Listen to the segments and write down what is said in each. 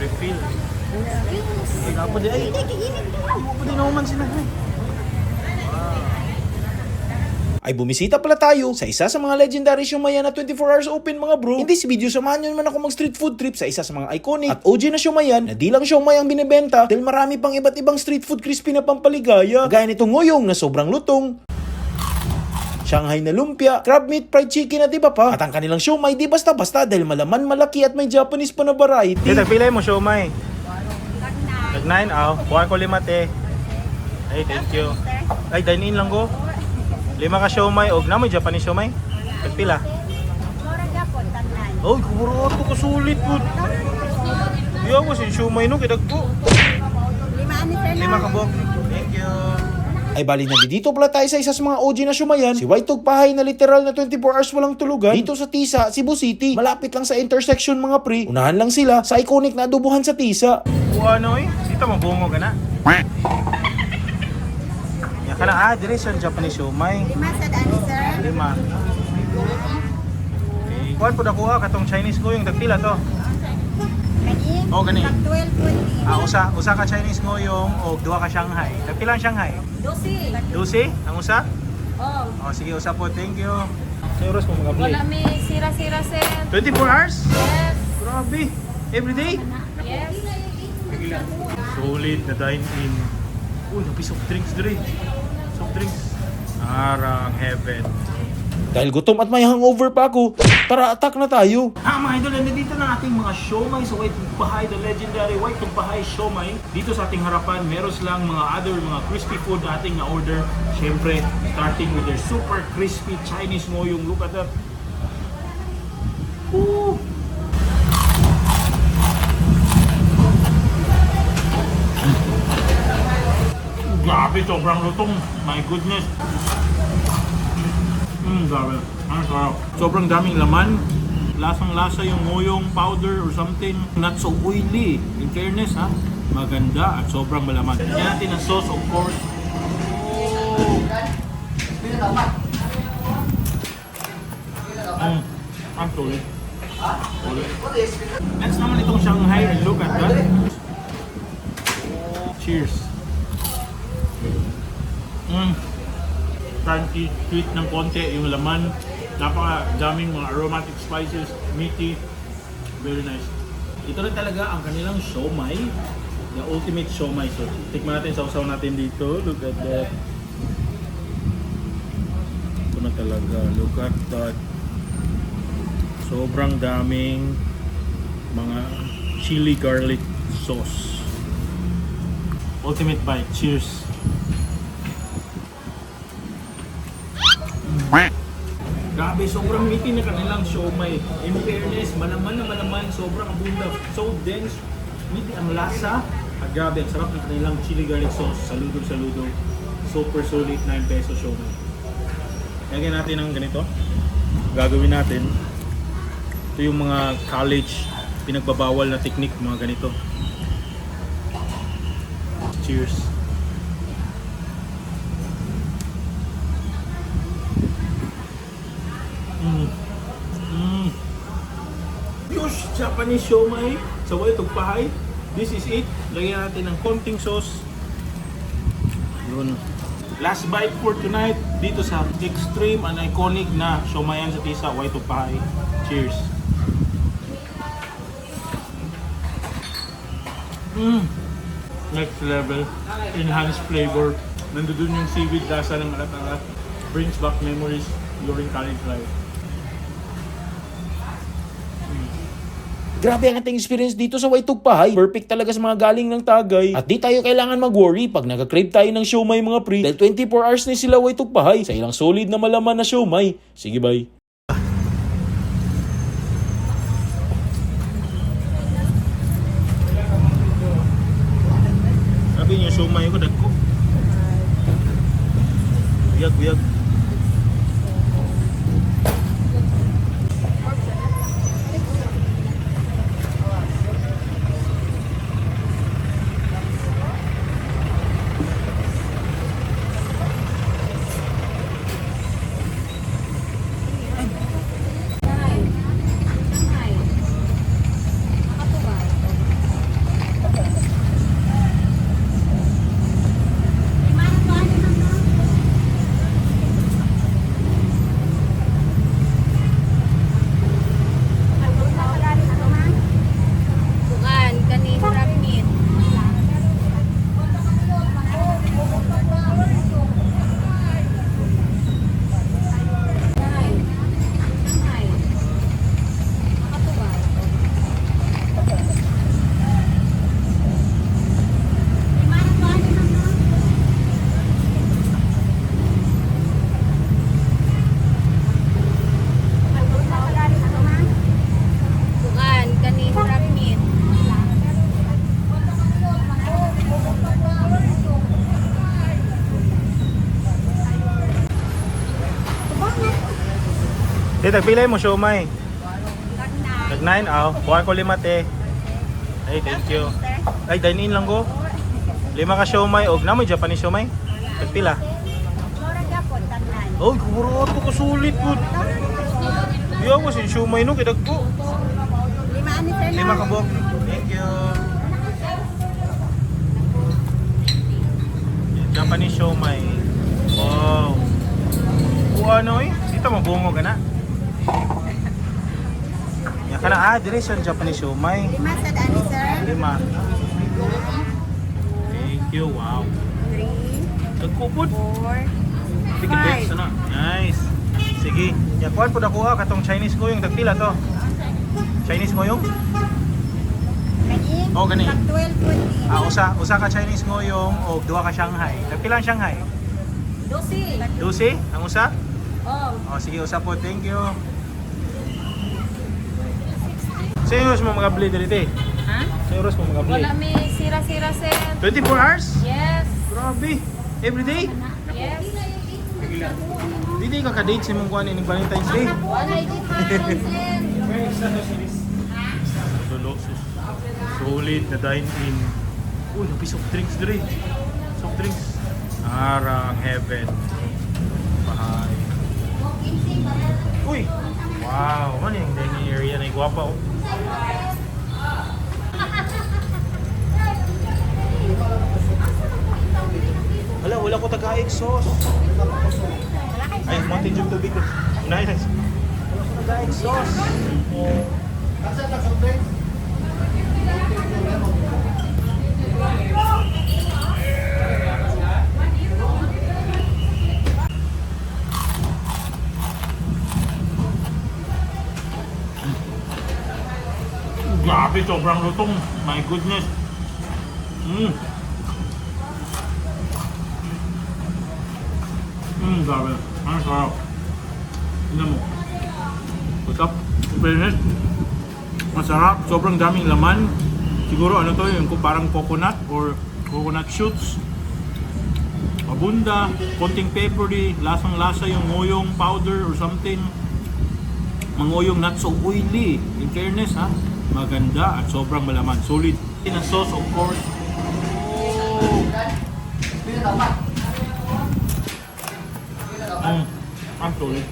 Refill. Wala po di ay. Wala po di naman sila. Eh. Ay bumisita pala tayo sa isa sa mga legendary siomaya na 24 hours open mga bro. In this video, samahan nyo naman ako mag street food trip sa isa sa mga iconic at OG na siomayan na di lang siomay ang binibenta dahil marami pang iba't ibang street food crispy na pampaligaya. Gaya nitong ngoyong na sobrang lutong, Shanghai na lumpia, crab meat, fried chicken at iba pa. At ang kanilang siomay di basta-basta dahil malaman, malaki at may Japanese pa na variety. Dito, pilay mo siomay. Tag 9, aw. Kuha ko lima te. Ay, thank you. Ay, dine in lang go. Lima ka siomay. Og na may Japanese siomay. Tag pila. Mura gapon tanan. Oy, kuburo to ko sulit pud. Yo ko si siomay no kidag ko. Lima ani sir Lima ka bok. Thank you. Ay bali na dito pala tayo sa isa sa mga OG na shumayan, si White Tug Pahay na literal na 24 hours walang tulugan, dito sa Tisa, Cebu City. Malapit lang sa intersection mga pre. Unahan lang sila sa iconic na adobohan sa Tisa. Kuha no eh. Dito mo bungo ka na. Ya ka na ah, dire sa Japanese siomay. Lima sa ani sir. Lima. Okay. Kuhan po nakuha katong Chinese ko yung tagpila to. Oh, gani. Tag 12 po. Ah, usa usa ka Chinese ngoyong o duha ka Shanghai. Tagpila ang Shanghai? Dosi. 12 ang usa? Oh. Oh, sige usa po. Thank you. Sa oras mo mga Wala may sira-sira sir. 24 hours? Yes. Grabe. Every day? Yes. Solid na dine-in. Uy, napi soft drinks dire. Soft drinks. Arang heaven. Dahil gutom at may hangover pa ako, tara attack na tayo. Ah, mga idol, nandito na ating mga siomay sa White Tugpahay, the legendary White Tugpahay siomay. Dito sa ating harapan, meron silang mga other mga crispy food na ating na-order. Siyempre, starting with their super crispy Chinese ngoyong. Look at that. Ooh. Grabe, sobrang lutong. My goodness. Mm, grabe. Ang sarap. Sobrang daming laman. Lasang-lasa yung ngoyong powder or something. Not so oily. In fairness, ha? Maganda at sobrang malaman. Yan natin ang sauce, of course. Oh. Mm. Ang tuloy. Tuloy. Next naman itong Shanghai. Look at that. Cheers. Mm crunchy, sweet ng konti yung laman. Napaka daming mga aromatic spices, meaty. Very nice. Ito rin talaga ang kanilang siomay. The ultimate siomay. So, tikman natin, sausaw natin dito. Look at that. Ito na talaga. Look at that. Sobrang daming mga chili garlic sauce. Ultimate bite. Cheers. Grabe, sobrang meaty na kanilang siomay. In fairness, malaman na malaman, sobrang abunda. So dense, meaty ang lasa. At grabe, ang sarap ng kanilang chili garlic sauce. Saludo, saludo. Super solid 9 peso siomay. Lagyan natin ng ganito. Gagawin natin. Ito yung mga college pinagbabawal na technique, mga ganito. Cheers. Yung Japanese siomai sa way tugpahay. This is it. Lagyan natin ng konting sauce. Yun. Last bite for tonight dito sa extreme and iconic na siomayan sa Tisa, White Tugpahay. Cheers. Mm. Next level. Enhanced flavor. Nandun yung seaweed lasa ng alat-alat. Brings back memories during college life. Grabe ang ating experience dito sa White Tug Pahay. Perfect talaga sa mga galing ng Tagay. At di tayo kailangan mag-worry pag nagka-crave tayo ng siomay mga pre. Dahil 24 hours na sila White Tug Pahay sa ilang solid na malaman na siomay. Sige bye. Sabi niyo, sumay ko, dagko. Buyag, buyag. Di, tagpilay mo, siomay. Tag Tag 9, aw. Kuha ko lima, te. Ay, thank you. Ay, dine in lang ko. Lima ka siomay. Og namoy Japanese siomay. Tagpila. Po. Oh, kuro to ko sulit po. Yo, mo si siomay no kidag ko. Lima ani sir Lima ka bok. Thank you. Japanese siomay. Wow. Kuha ano eh. Dito mabungo ka na. Yan ka na. Ah, dire Japanese siomay. Lima sa ani sir. Lima. Thank you. Wow. Three, Nagkupod. four, Sige, Five. Ano? Nice. Sige. Ya, kuhan po na kuha katong Chinese ko yung tagpila to. Chinese ko yung? Oh, gani. 12. Ah, usa, usa ka Chinese ko yung o duha ka Shanghai. Tagpila ang Shanghai? Dosi. Dusi? Ang usa? Oh. Oh, sige, usa po. Thank you. Sa euros mo mga blade dito eh. Ha? Sa euros mo mga blade. Wala may sira-sira, sir. 24 hours? Yes. Grabe. Every day? Yes. Dili ka ka-date sa mong kuhan ng Valentine's Day. Wala yung sir. Dulo. Solid na dine-in. Uy, napi soft drinks dire. Soft drinks. Arang heaven. Bahay. Uy! Wow! Ano yung dining area na yung gwapa oh. Wala, wala ko taga-exhaust. Ay, Mountain Dew tubig. Nice. Wala ko taga-exhaust. Grabe, sobrang lutong. My goodness. Mm. Mm, grabe. Ang sarap. Tingnan mo. Up? Fairness. Masarap. Sobrang daming laman. Siguro ano to yung parang coconut or coconut shoots. Mabunda, konting peppery, lasang-lasa yung ngoyong powder or something. Mangoyong not so oily. In fairness ha, maganda at sobrang malaman. Solid. In a sauce of course. Oh. Mm. Ang solid.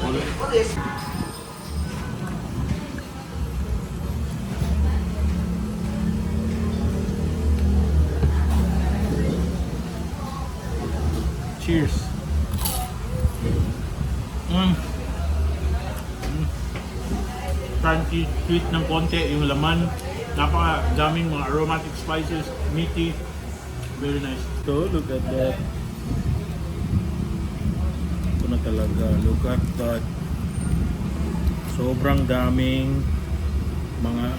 Solid. Cheers. Mm. Crunchy, sweet ng konti yung laman. Napaka daming mga aromatic spices, meaty. Very nice. So, look at that. Ito na talaga. Look at that. Sobrang daming mga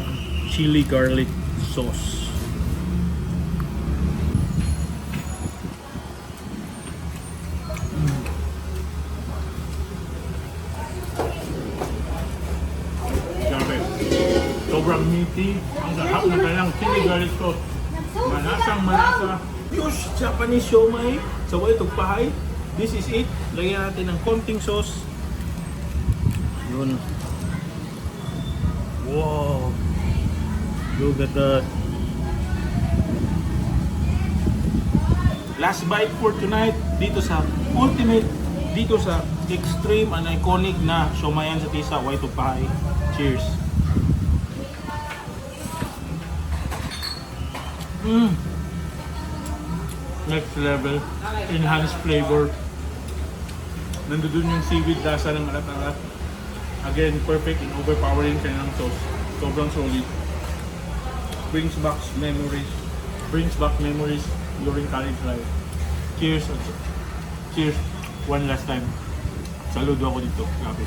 chili garlic sauce. Sobrang meaty. Ang sarap na kailang chili garlic sauce. Malasang malasa. Yush! Japanese siomai. Sa way tugpahay. This is it. Lagyan natin ng konting sauce. Yun. Wow! Look at that. Last bite for tonight dito sa ultimate dito sa extreme and iconic na Shomayan sa Tisa White Tupahay. Cheers. Mm. Next level. Enhanced flavor. Nandun yung seaweed lasa ng alat-alat. Again, perfect and overpowering kanilang sauce. Sobrang solid. Brings back memories. Brings back memories during college life. Cheers. Cheers. One last time. Saludo ako dito. Grabe.